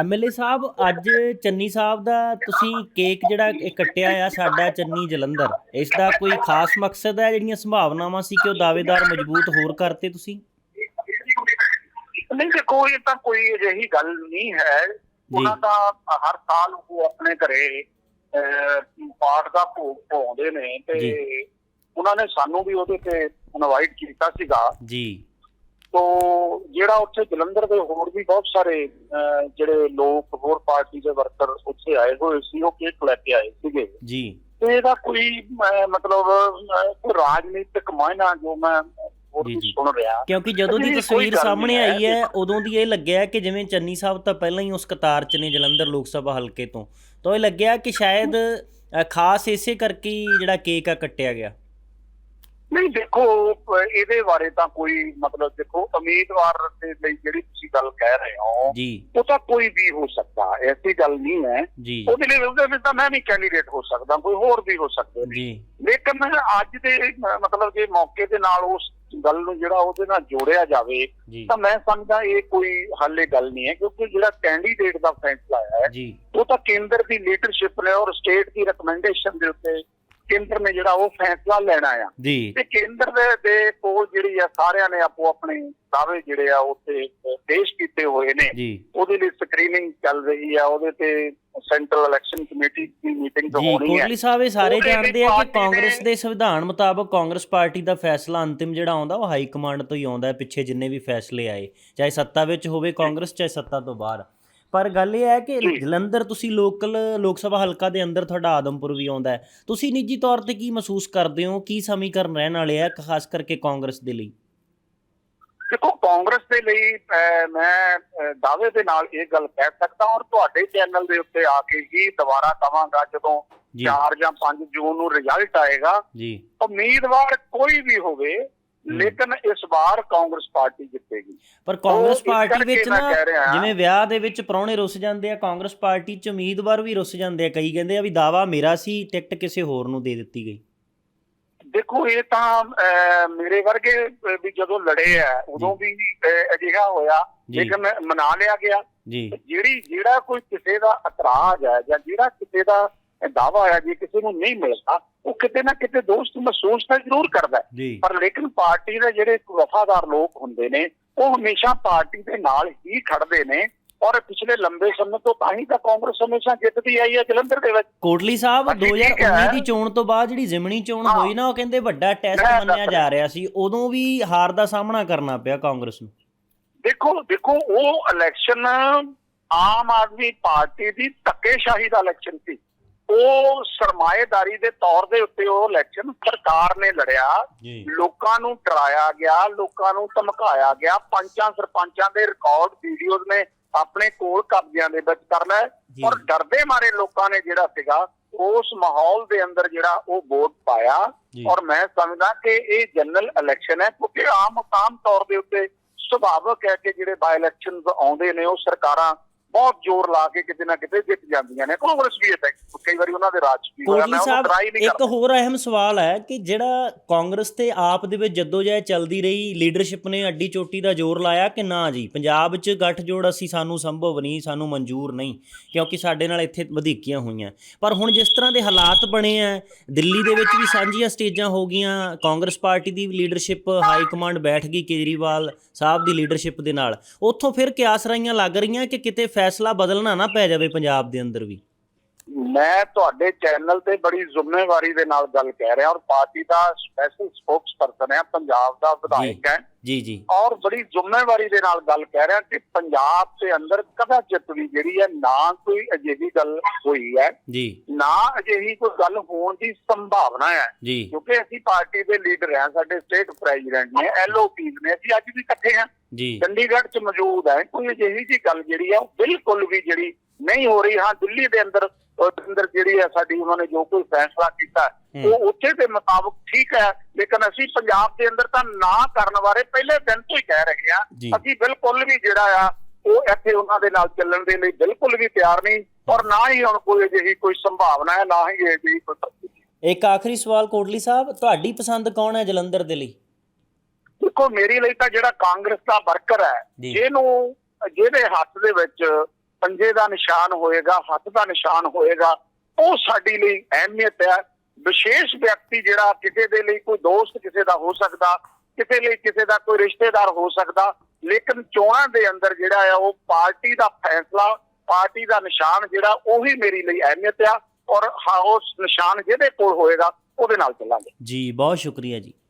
MLA ਸਾਹਿਬ ਅੱਜ ਚੰਨੀ ਸਾਹਿਬ ਦਾ ਤੁਸੀਂ cake ਜਿਹੜਾ ਇਹ ਕੱਟਿਆ ਆ ਸਾਡਾ ਚੰਨੀ ਜਲੰਧਰ। ਇਸ ਦਾ ਕੋਈ ਖਾਸ ਮਕਸਦ ਹੈ ਜਿਹੜੀਆਂ ਸੰਭਾਵਨਾਵਾਂ ਸੀ ਕਿ ਉਹ ਦਾਅਵੇਦਾਰ ਮਜ਼ਬੂਤ ਹੋਰ ਕਰਤੇ ਤੁਸੀਂ? ਨਹੀਂ ਦੇਖੋ ਇਹ ਤਾਂ ਕੋਈ ਅਜਿਹੀ ਗੱਲ ਨਹੀਂ ਹੈ। ਉਹਨਾਂ ਦਾ ਹਰ ਸਾਲ ਉਹ ਆਪਣੇ ਘਰੇ ਪਾਠ ਦਾ ਭੋਗ ਪਾਉਂਦੇ ਨੇ ਤੇ। ਉਹਨਾਂ ਨੇ ਸਾਨੂੰ ਵੀ ਉਹਦੇ ਤੇ ਇਨਵਾਈਟ ਕੀਤਾ ਸੀਗਾ। ਜੀ। ਤੋ ਜਿਹੜਾ ਉੱਥੇ ਜਲੰਧਰ ਦੇ ਹੋਰ ਵੀ ਬਹੁਤ ਸਾਰੇ ਜਿਹੜੇ ਲੋਕ ਹੋਰ ਪਾਰਟੀ ਦੇ ਵਰਕਰ ਉੱਥੇ ਆਏ ਹੋਏ ਸੀ ਉਹ ਕੇਕ ਲੈ ਕੇ ਆਏ ਸੀਗੇ। ਜੀ। ਤੇ ਇਹਦਾ ਕੋਈ ਮਤਲਬ ਰਾਜਨੀਤਿਕ ਮਾਇਨਾ ਜੋ ਮੈਂ। ਸੁਣ ਰਿਹਾ। ਕਿਉਂਕਿ ਜਦੋਂ ਦੀ ਤਸਵੀਰ ਸਾਹਮਣੇ। ਆਈ ਹੈ। ਉਦੋਂ ਦੀ ਇਹ ਲੱਗਿਆ ਕਿ ਜਿਵੇਂ ਚੰਨੀ ਸਾਹਿਬ ਤਾਂ ਪਹਿਲਾਂ ਹੀ ਉਸ ਕਤਾਰ 'ਚ ਨੇ ਜਲੰਧਰ ਲੋਕ ਸਭਾ ਹਲਕੇ ਤੋਂ। ਤਾਂ ਇਹ ਲੱਗਿਆ ਕਿ ਸ਼ਾਇਦ ਖਾਸ ਇਸੇ ਕਰਕੇ ਜਿਹੜਾ ਕੇਕ ਆ ਕੱਟਿਆ ਗਿਆ। ਨਹੀਂ ਦੇਖੋ ਇਹਦੇ ਬਾਰੇ ਤਾਂ ਕੋਈ ਮਤਲਬ ਦੇਖੋ ਉਮੀਦਵਾਰ ਦੇ ਲਈ ਜਿਹੜੀ ਤੁਸੀਂ ਗੱਲ ਕਹਿ ਰਹੇ ਹੋ ਉਹ ਤਾਂ ਕੋਈ ਵੀ ਹੋ ਸਕਦਾ ਐਸੀ ਗੱਲ ਨਹੀਂ ਹੈ। ਉਹਦੇ ਲਈ ਉਹਦੇ ਵਿੱਚ ਤਾਂ ਮੈਂ ਵੀ ਕੈਂਡੀਡੇਟ ਹੋ ਸਕਦਾ ਕੋਈ ਹੋਰ ਵੀ ਹੋ ਸਕਦੇ ਨੇ। ਜੀ। ਲੇਕਿਨ ਅੱਜ ਦੇ ਮਤਲਬ ਜੇ ਮੌਕੇ ਦੇ ਨਾਲ ਉਸ ਗੱਲ ਨੂੰ ਜਿਹੜਾ ਉਹਦੇ ਨਾਲ ਜੋੜਿਆ ਜਾਵੇ ਤਾਂ ਮੈਂ ਸਮਝਦਾ ਇਹ ਕੋਈ ਹੱਲੇ ਗੱਲ ਨਹੀਂ ਹੈ ਕਿਉਂਕਿ ਜਿਹੜਾ ਕੈਂਡੀਡੇਟ ਦਾ ਫੈਸਲਾ ਹੈ ਉਹ ਤਾਂ ਕੇਂਦਰ ਦੀ ਲੀਡਰਸ਼ਿਪ ਨੇ ਔਰ ਸਟੇਟ ਦੀ ਰეკਮੈਂਡੇਸ਼ਨ ਦੇ ਉੱਤੇ ਕੇਂਦਰ ਨੇ ਜਿਹੜਾ ਉਹ ਫੈਸਲਾ ਲੈਣਾ ਆ। ਜੀ। ਤੇ ਕੇਂਦਰ ਦੇ ਦੇ ਕੋਲ ਜਿਹੜੀ ਆ ਸਾਰਿਆਂ ਨੇ ਆਪੋ ਆਪਣੇ ਦਾਅਵੇ ਜਿਹੜੇ ਆ ਉੱਤੇ ਪੇਸ਼ ਕੀਤੇ ਹੋਏ ਨੇ। ਜੀ। ਉਹਦੇ ਲਈ ਸਕਰੀਨਿੰਗ ਚੱਲ ਰਹੀ ਆ ਉਹਦੇ ਤੇ ਸੈਂਟਰਲ ਇਲੈਕਸ਼ਨ ਕਮੇਟੀ ਦੀ ਮੀਟਿੰਗ ਜੀ ਹੋਣੀ ਹੈ ਕੋਟਲੀ ਸਾਹਿਬ ਇਹ ਸਾਰੇ ਜਾਣਦੇ ਆ ਕਿ ਕਾਂਗਰਸ ਦੇ ਸੰਵਿਧਾਨ ਮੁਤਾਬਕ ਕਾਂਗਰਸ ਪਾਰਟੀ ਦਾ ਫੈਸਲਾ ਅੰਤਿਮ ਜਿਹੜਾ ਆਉਂਦਾ ਉਹ ਹਾਈ ਕਮਾਂਡ ਤੋਂ ਹੀ ਆਉਂਦਾ ਹੈ ਪਿੱਛੇ ਜਿੰਨੇ ਵੀ ਫੈਸਲੇ ਆਏ। ਚਾਹੇ ਸੱਤਾ ਵਿੱਚ ਹੋਵੇ ਕਾਂਗਰਸ ਚਾਹੇ ਸੱਤਾ ਤੋਂ ਬਾਹਰ। ਪਰ ਗੱਲ ਇਹ ਹੈ ਕਿ। ਜਲੰਧਰ ਤੁਸੀਂ ਲੋਕਲ ਲੋਕ ਸਭਾ ਹਲਕਾ ਦੇ ਅੰਦਰ ਤੁਹਾਡਾ ਆਦਮਪੁਰ ਵੀ ਆਉਂਦਾ ਹੈ। ਤੁਸੀਂ ਨਿੱਜੀ ਤੌਰ ਤੇ ਕੀ ਮਹਿਸੂਸ ਕਰਦੇ ਹੋ? ਕੀ ਸਮੀਕਰਨ ਰਹਿਣ ਵਾਲੇ ਆ ਖਾਸ ਕਰਕੇ ਕਾਂਗਰਸ ਦੇ ਲਈ? ਦੇਖੋ ਕਾਂਗਰਸ ਦੇ ਲਈ ਮੈਂ ਦਾਅਵੇ ਦੇ ਨਾਲ ਇਹ ਗੱਲ ਕਹਿ ਸਕਦਾ ਔਰ ਤੁਹਾਡੇ ਚੈਨਲ ਦੇ ਉੱਤੇ ਆ ਕੇ ਹੀ ਦੁਬਾਰਾ ਕਵਾਂਗਾ ਜਦੋਂ ਜੀ। 4 ਜਾਂ 5 ਜੂਨ ਨੂੰ ਰਿਜ਼ਲਟ ਆਏਗਾ। ਜੀ। ਉਮੀਦਵਾਰ ਕੋਈ ਵੀ ਹੋਵੇ ਲੇਕਿਨ ਇਸ ਵਾਰ ਕਾਂਗਰਸ ਪਾਰਟੀ ਜਿੱਤੇਗੀ। ਪਰ ਕਾਂਗਰਸ ਪਾਰਟੀ ਵਿੱਚ ਨਾ। ਜਿਵੇਂ ਵਿਆਹ ਦੇ ਵਿੱਚ ਪ੍ਰਾਹੁਣੇ ਰੁੱਸ ਜਾਂਦੇ ਆ ਕਾਂਗਰਸ ਪਾਰਟੀ 'ਚ ਉਮੀਦਵਾਰ ਵੀ ਰੁੱਸ ਜਾਂਦੇ ਆ। ਕਈ ਕਹਿੰਦੇ ਆ ਵੀ ਦਾਵਾ ਮੇਰਾ ਸੀ ਟਿਕਟ ਕਿਸੇ ਹੋਰ ਨੂੰ ਦੇ ਦਿੱਤੀ ਗਈ। ਦੇਖੋ ਇਹ ਤਾਂ ਮੇਰੇ ਵਰਗੇ ਵੀ ਜਦੋਂ ਲੜੇ ਆ ਉਦੋਂ ਵੀ ਅਜਿਹਾ ਹੋਇਆ। ਲੇਕਿਨ ਮਨਾ ਲਿਆ ਗਿਆ। ਜੀ। ਜਿਹੜੀ ਜਿਹੜਾ ਕੋਈ ਕਿਸੇ ਦਾ ਇਤਰਾਜ਼ ਹੈ ਜਾਂ ਜਿਹੜਾ ਕਿਸੇ ਦਾ ਦਾਵਾ ਹੈ ਜੇ ਕਿਸੇ ਨੂੰ ਨਹੀਂ ਮਿਲਦਾ ਉਹ ਕਿਤੇ ਨਾ ਕਿਤੇ ਦੋਸਤ ਮਹਿਸੂਸ ਤਾਂ ਜ਼ਰੂਰ ਕਰਦਾ ਪਰ ਲੇਕਿਨ ਪਾਰਟੀ ਦੇ ਜਿਹੜੇ ਵਫਾਦਾਰ ਲੋਕ ਹੁੰਦੇ ਨੇ ਉਹ ਹਮੇਸ਼ਾ ਪਾਰਟੀ ਦੇ ਨਾਲ ਹੀ ਖੜਦੇ ਨੇ ਔਰ ਪਿਛਲੇ ਲੰਬੇ ਸਮੇਂ ਤੋਂ ਤਾਂ ਹੀ ਤਾਂ ਕਾਂਗਰਸ ਹਮੇਸ਼ਾ ਜਿੱਤਦੀ ਆਈ ਹੈ ਜਲੰਧਰ ਦੇ ਵਿੱਚ। ਕੋਟਲੀ ਸਾਹਿਬ ਬਾਕੀ ਠੀਕ 2019 ਹੈ। ਦੀ ਚੋਣ ਤੋਂ ਬਾਅਦ ਜਿਹੜੀ ਜ਼ਿਮਣੀ ਚੋਣ। ਹੋਈ ਨਾ ਉਹ ਕਹਿੰਦੇ ਵੱਡਾ ਟੈਸਟ ਮੰਨਿਆ ਜਾ ਰਿਹਾ। ਸੀ ਉਦੋਂ ਵੀ ਹਾਰ ਦਾ ਸਾਹਮਣਾ ਕਰਨਾ ਪਿਆ ਕਾਂਗਰਸ ਨੂੰ। ਦੇਖੋ ਦੇਖੋ ਉਹ ਇਲੈਕਸ਼ਨ ਆਮ ਆਦਮੀ ਪਾਰਟੀ ਦੀ ਧੱਕੇਸ਼ਾਹੀ ਦਾ ਇਲੈਕਸ਼ਨ ਸੀ। ਉਹ ਸਰਮਾਏਦਾਰੀ ਦੇ ਤੌਰ ਦੇ ਉੱਤੇ ਉਹ ਇਲੈਕਸ਼ਨ ਸਰਕਾਰ ਨੇ ਲੜਿਆ। ਲੋਕਾਂ ਨੂੰ ਡਰਾਇਆ ਗਿਆ ਲੋਕਾਂ ਨੂੰ ਧਮਕਾਇਆ ਗਿਆ। ਪੰਚਾਂ ਸਰਪੰਚਾਂ ਦੇ ਰਿਕਾਰਡ ਵੀਡੀਓਜ਼ ਨੇ ਆਪਣੇ ਕੋਲ ਕਬਜ਼ਿਆਂ ਦੇ ਵਿੱਚ ਕਰ ਜੀ। ਔਰ ਡਰਦੇ ਮਾਰੇ ਲੋਕਾਂ ਨੇ ਜਿਹੜਾ ਸੀਗਾ ਉਸ ਮਾਹੌਲ ਦੇ ਅੰਦਰ ਜਿਹੜਾ ਉਹ ਵੋਟ ਪਾਇਆ। ਔਰ ਮੈਂ ਸਮਝਦਾ ਕਿ ਇਹ ਜਨਰਲ ਇਲੈਕਸ਼ਨ ਹੈ ਕਿਉਂਕਿ ਆਮ ਆਮ ਤੌਰ ਦੇ ਉੱਤੇ ਸੁਭਾਵਕ ਹੈ ਕਿ ਜਿਹੜੇ ਬਾਈ ਇਲੈਕਸ਼ਨਸ ਆਉਂਦੇ ਨੇ ਉਹ ਸਰਕਾਰਾਂ ਬਹੁਤ ਜ਼ੋਰ ਲਾ ਕੇ ਕਿਤੇ ਨਾ ਕਿਤੇ ਜਿੱਤ ਜਾਂਦੀਆਂ ਨੇ। ਕਾਂਗਰਸ ਵੀ ਇਹ ਕਈ ਵਾਰੀ ਉਹਨਾਂ ਦੇ ਰਾਜ ਵੀ ਹੋਇਆ ਮੈਂ ਉਹਨੂੰ ਸਾਹਿਬ ਟਰਾਈ ਨਹੀਂ ਇੱਕ ਕਰਦਾ। ਹੋਰ ਅਹਿਮ ਸਵਾਲ ਹੈ ਕਿ ਜਿਹੜਾ ਕਾਂਗਰਸ ਤੇ ਆਪ ਦੇ ਵਿੱਚ ਜਦੋਜਹਿਦ ਚੱਲਦੀ ਰਹੀ ਲੀਡਰਸ਼ਿਪ ਨੇ ਅੱਡੀ ਚੋਟੀ ਦਾ ਜ਼ੋਰ ਲਾਇਆ ਕਿ ਨਾ ਜੀ? ਪੰਜਾਬ 'ਚ ਗੱਠਜੋੜ ਅਸੀਂ ਸਾਨੂੰ ਸੰਭਵ ਨਹੀਂ ਸਾਨੂੰ ਮਨਜ਼ੂਰ ਨਹੀਂ ਕਿਉਂਕਿ ਸਾਡੇ ਨਾਲ ਇੱਥੇ ਵਧੀਕੀਆਂ ਹੋਈਆਂ। ਪਰ ਹੁਣ ਜਿਸ ਤਰ੍ਹਾਂ ਦੇ ਹਾਲਾਤ ਬਣੇ ਆ ਦਿੱਲੀ ਦੇ ਵਿੱਚ ਵੀ ਸਾਂਝੀਆਂ ਸਟੇਜਾਂ ਹੋ ਗਈਆਂ ਕਾਂਗਰਸ ਪਾਰਟੀ ਦੀ ਲੀਡਰਸ਼ਿਪ ਹਾਈ ਕਮਾਂਡ ਬੈਠ ਗਈ ਕੇਜਰੀਵਾਲ ਸਾਹਿਬ ਦੀ ਲੀਡਰਸ਼ਿਪ ਦੇ ਨਾਲ। ਉੱਥੋਂ ਫਿਰ ਕਿਆਸ ਰਾਈਆਂ ਲੱਗ ਰਹੀਆਂ ਕਿ ਕਿਤੇ ਫੈਸਲਾ ਬਦਲਣਾ ਨਾ ਪੈ ਜਾਵੇ ਪੰਜਾਬ ਦੇ ਅੰਦਰ ਵੀ। ਮੈਂ ਤੁਹਾਡੇ ਚੈਨਲ ਤੇ ਬੜੀ ਜ਼ਿੰਮੇਵਾਰੀ ਦੇ ਨਾਲ ਗੱਲ ਕਹਿ ਰਿਹਾ ਔਰ ਪਾਰਟੀ ਦਾ ਸਪੈਸ਼ਲ ਸਪੋਕਸਪਰਸਨ ਹੈ ਪੰਜਾਬ ਦਾ ਵਿਧਾਇਕ ਹੈ। ਜੀ ਜੀ। ਔਰ ਬੜੀ ਜ਼ਿੰਮੇਵਾਰੀ ਦੇ ਨਾਲ ਗੱਲ ਕਹਿ ਰਿਹਾ ਕਿ ਪੰਜਾਬ ਦੇ ਅੰਦਰ ਕਦਾ ਜਿੱਤ ਵੀ ਜਿਹੜੀ ਹੈ ਨਾ ਕੋਈ ਅਜਿਹੀ ਗੱਲ ਹੋਈ ਹੈ ਜੀ। ਨਾ ਅਜਿਹੀ ਕੋਈ ਗੱਲ ਹੋਣ ਦੀ ਸੰਭਾਵਨਾ ਹੈ। ਕਿਉਂਕਿ ਅਸੀਂ ਪਾਰਟੀ ਦੇ ਲੀਡਰ ਹਾਂ ਸਾਡੇ ਸਟੇਟ ਪ੍ਰੈਜ਼ੀਡੈਂਟ ਨੇ ਐਲਓਪੀਜ਼ ਨੇ ਅਸੀਂ ਅੱਜ ਵੀ ਇਕੱਠੇ ਹਾਂ। ਜੀ। ਚੰਡੀਗੜ੍ਹ 'ਚ ਮੌਜੂਦ ਹੈ ਕੋਈ ਅਜਿਹੀ ਜੀ ਗੱਲ ਜਿਹੜੀ ਹੈ ਉਹ ਬਿਲਕੁਲ ਵੀ ਜਿਹੜੀ ਨਹੀਂ ਹੋ ਰਹੀ ਹਾਂ ਦਿੱਲੀ ਦੇ ਅੰਦਰ ਅੰਦਰ ਜਿਹੜੀ ਹੈ ਸਾਡੀ ਉਹਨਾਂ ਨੇ ਜੋ ਕੋਈ ਫੈਸਲਾ ਕੀਤਾ। ਉਹ ਉੱਥੇ ਦੇ ਮੁਤਾਬਕ ਠੀਕ ਹੈ ਲੇਕਿਨ ਅਸੀਂ ਪੰਜਾਬ ਦੇ ਅੰਦਰ ਤਾਂ ਨਾ ਕਰਨ ਬਾਰੇ ਪਹਿਲੇ ਦਿਨ ਤੋਂ ਹੀ ਕਹਿ ਰਹੇ ਹਾਂ। ਅਸੀਂ ਬਿਲਕੁਲ ਵੀ ਜਿਹੜਾ ਆ ਉਹ ਇੱਥੇ ਉਹਨਾਂ ਦੇ ਨਾਲ ਚੱਲਣ ਦੇ ਲਈ ਬਿਲਕੁਲ ਵੀ ਤਿਆਰ ਨਹੀਂ ਔਰ ਨਾ ਹੀ ਹੁਣ ਕੋਈ ਅਜਿਹੀ ਕੋਈ ਸੰਭਾਵਨਾ ਹੈ ਨਾ ਹੀ ਅਜਿਹੀ ਕੋਈ। ਇੱਕ ਆਖਰੀ ਸਵਾਲ ਕੋਟਲੀ ਸਾਹਿਬ ਤੁਹਾਡੀ ਪਸੰਦ ਕੌਣ ਹੈ ਜਲੰਧਰ ਦੇ ਲਈ ਦੇਖੋ ਮੇਰੀ ਲਈ ਤਾਂ ਜਿਹੜਾ ਕਾਂਗਰਸ ਦਾ ਵਰਕਰ ਹੈ। ਜਿਹਨੂੰ ਜਿਹਦੇ ਹੱਥ ਦੇ ਵਿੱਚ ਪੰਜੇ ਦਾ ਨਿਸ਼ਾਨ ਹੋਏਗਾ, ਹੱਥ ਦਾ ਨਿਸ਼ਾਨ ਹੋਏਗਾ, ਉਹ ਸਾਡੀ ਲਈ ਅਹਿਮੀਅਤ ਹੈ। ਵਿਸ਼ੇਸ਼ ਵਿਅਕਤੀ ਜਿਹੜਾ ਕਿਸੇ ਦੇ ਲਈ ਕੋਈ ਦੋਸਤ ਕਿਸੇ ਦਾ ਹੋ ਸਕਦਾ, ਕਿਸੇ ਲਈ ਕਿਸੇ ਦਾ ਕੋਈ ਰਿਸ਼ਤੇਦਾਰ ਹੋ ਸਕਦਾ, ਲੇਕਿਨ ਚੋਣਾਂ ਦੇ ਅੰਦਰ ਜਿਹੜਾ ਆ ਉਹ ਪਾਰਟੀ ਦਾ ਫੈਸਲਾ, ਪਾਰਟੀ ਦਾ ਨਿਸ਼ਾਨ ਜਿਹੜਾ, ਉਹੀ ਮੇਰੀ ਲਈ ਅਹਿਮੀਅਤ ਆ ਔਰ ਹਾਂ ਨਿਸ਼ਾਨ ਜਿਹਦੇ ਕੋਲ ਹੋਏਗਾ, ਉਹਦੇ ਨਾਲ ਚੱਲਾਂਗੇ। ਜੀ, ਬਹੁਤ ਸ਼ੁਕਰੀਆ ਜੀ।